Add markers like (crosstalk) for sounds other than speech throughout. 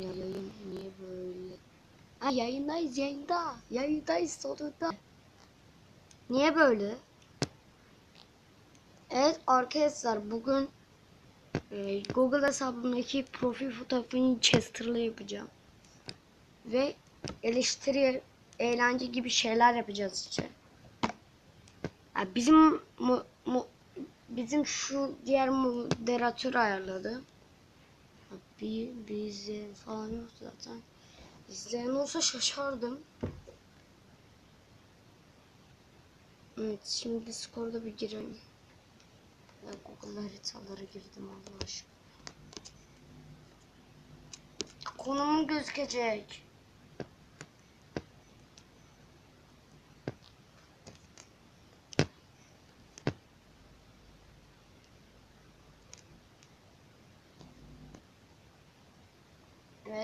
Ya yayın niye böyle? Ha yayındayız yayında. Yayındayız sonunda. Niye böyle? Evet arkadaşlar bugün e, Google hesabımdaki profil fotoğrafını Chester'la yapacağım. Ve eleştiri, eğlence gibi şeyler yapacağız işte. Ha, bizim mu, mu, bizim şu diğer moderatör ayarladı. Bir, bir izleyen falan yok zaten. İzleyen olsa şaşardım. Evet şimdi Discord'a bir girelim. Ya Google haritalara girdim Allah aşkına. Konumum gözükecek.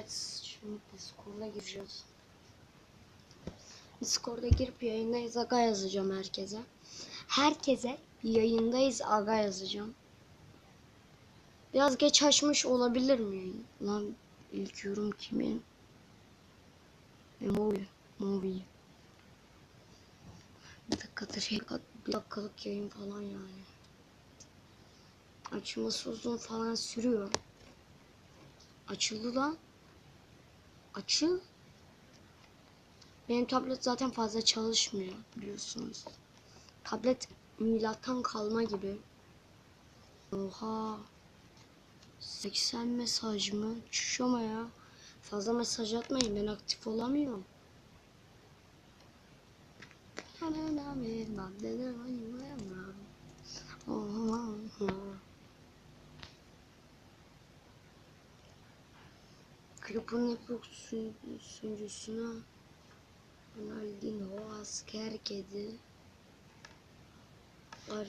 Evet şimdi Discord'a gireceğiz. Discord'a girip yayındayız aga yazacağım herkese. Herkese yayındayız aga yazacağım. Biraz geç açmış olabilir mi yayın? Lan ilk yorum kimin? Movi. Movi. Bir dakikadır şey, bir dakikalık yayın falan yani. Açılması uzun falan sürüyor. Açıldı lan. Açıl. Benim tablet zaten fazla çalışmıyor biliyorsunuz. Tablet milattan kalma gibi. Oha. 80 mesaj mı? Çüş ya. Fazla mesaj atmayın ben aktif olamıyorum. Klubun yapık sunucusuna Ronaldinho asker kedi var.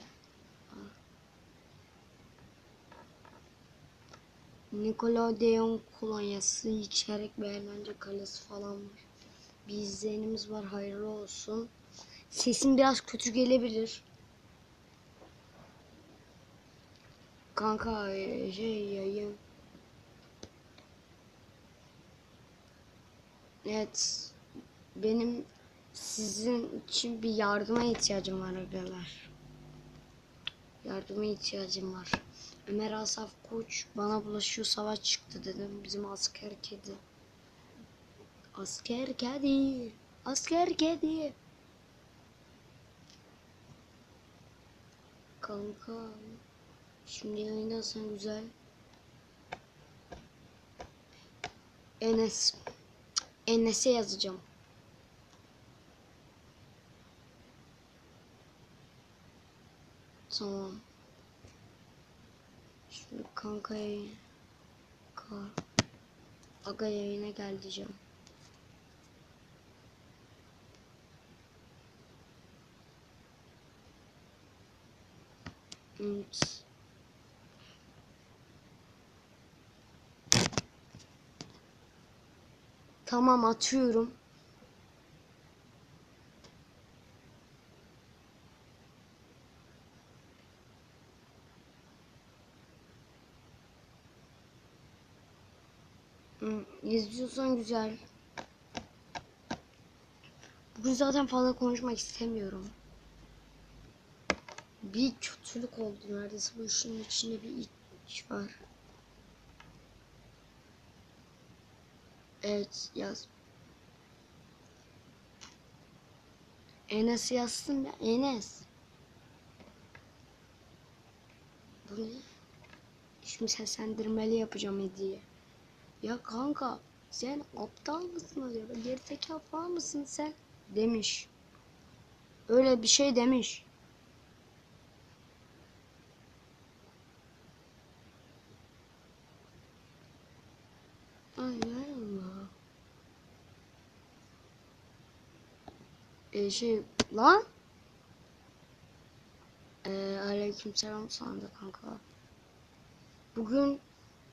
Nickelodeon kolonyası içerek ve eğlence kalesi falan var. Bir izleyenimiz var hayırlı olsun. Sesim biraz kötü gelebilir. Kanka e, şey yayın. Evet. Benim sizin için bir yardıma ihtiyacım var arkadaşlar. Yardıma ihtiyacım var. Ömer Asaf Koç bana bulaşıyor savaş çıktı dedim. Bizim asker kedi. Asker kedi. Asker kedi. Kanka. Şimdi yayındasın güzel. Enes. Enes'e yazacağım. Tamam. Şimdi kanka yayın. Ka Aga yayına gel diyeceğim. Evet. Tamam atıyorum. Hı, İzliyorsan güzel. Bugün zaten fazla konuşmak istemiyorum. Bir kötülük oldu neredeyse bu işin içinde bir iş var. Evet yaz. Enes yazsın ya Enes. Bu ne? Şimdi seslendirmeli yapacağım hediye. Ya kanka sen aptal mısın acaba? Gerizekalı falan mısın sen? Demiş. Öyle bir şey demiş. Ee, şey lan. Ee, aleykümselam sandı kanka. Bugün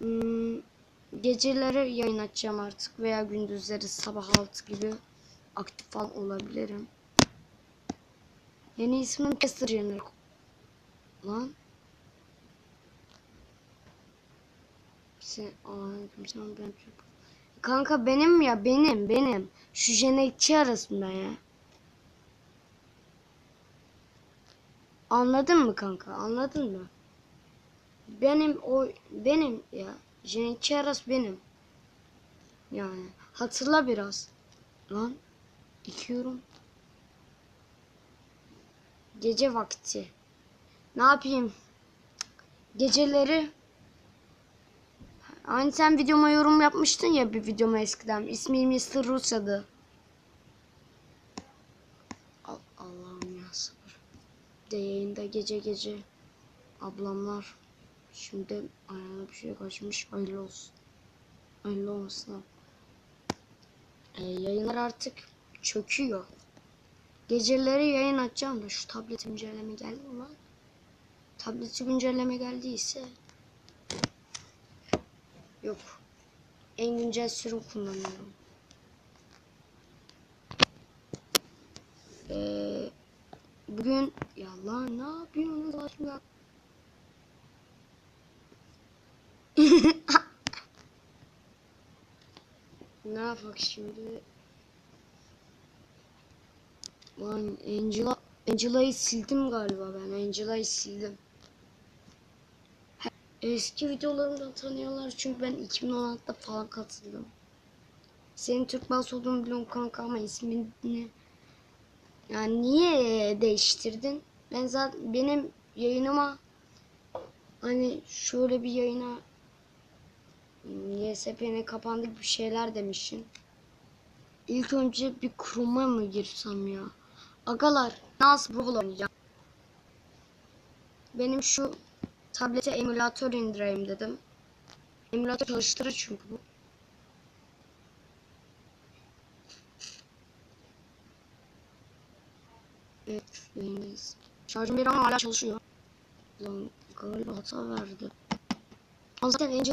ım, geceleri yayın açacağım artık veya gündüzleri sabah 6 gibi aktif falan olabilirim. Yeni ismim Kester Jenner. Lan. Sen aleykümselam ben çok Kanka benim ya benim benim. Şu jenetikçi arasında ya. Anladın mı kanka? Anladın mı? Benim o benim ya. Jenetikçi arası benim. Yani hatırla biraz. Lan dikiyorum. Gece vakti. Ne yapayım? Geceleri Hani sen videoma yorum yapmıştın ya bir videoma eskiden. İsmi Mr. Rusya'dı. De yayında gece gece ablamlar şimdi ayağına bir şey kaçmış. Hayırlı olsun. Hayırlı olsun. Ee, yayınlar artık çöküyor. Geceleri yayın açacağım da şu tablet güncelleme geldi mi lan? Tableti güncelleme geldiyse Yok. En güncel sürüm kullanıyorum. Ee, bugün ya lan ne yapıyorsunuz aslında? (laughs) ne yapak şimdi? Lan Angela Angela'yı sildim galiba ben. Angela'yı sildim. Eski videolarımdan tanıyorlar çünkü ben 2016'da falan katıldım. Senin Türk Bas olduğunu biliyorum kanka ama ismini yani niye değiştirdin? Ben zaten benim yayınıma hani şöyle bir yayına YSP'ne kapandı bir şeyler demişsin. İlk önce bir kuruma mı girsem ya? Agalar nasıl Brawl oynayacağım? Benim şu tablete emülatör indireyim dedim. Emülatör çalıştırır çünkü bu. Evet, yayındayız. Şarjım bir ama hala çalışıyor. Lan galiba hata verdi. Ama zaten Angela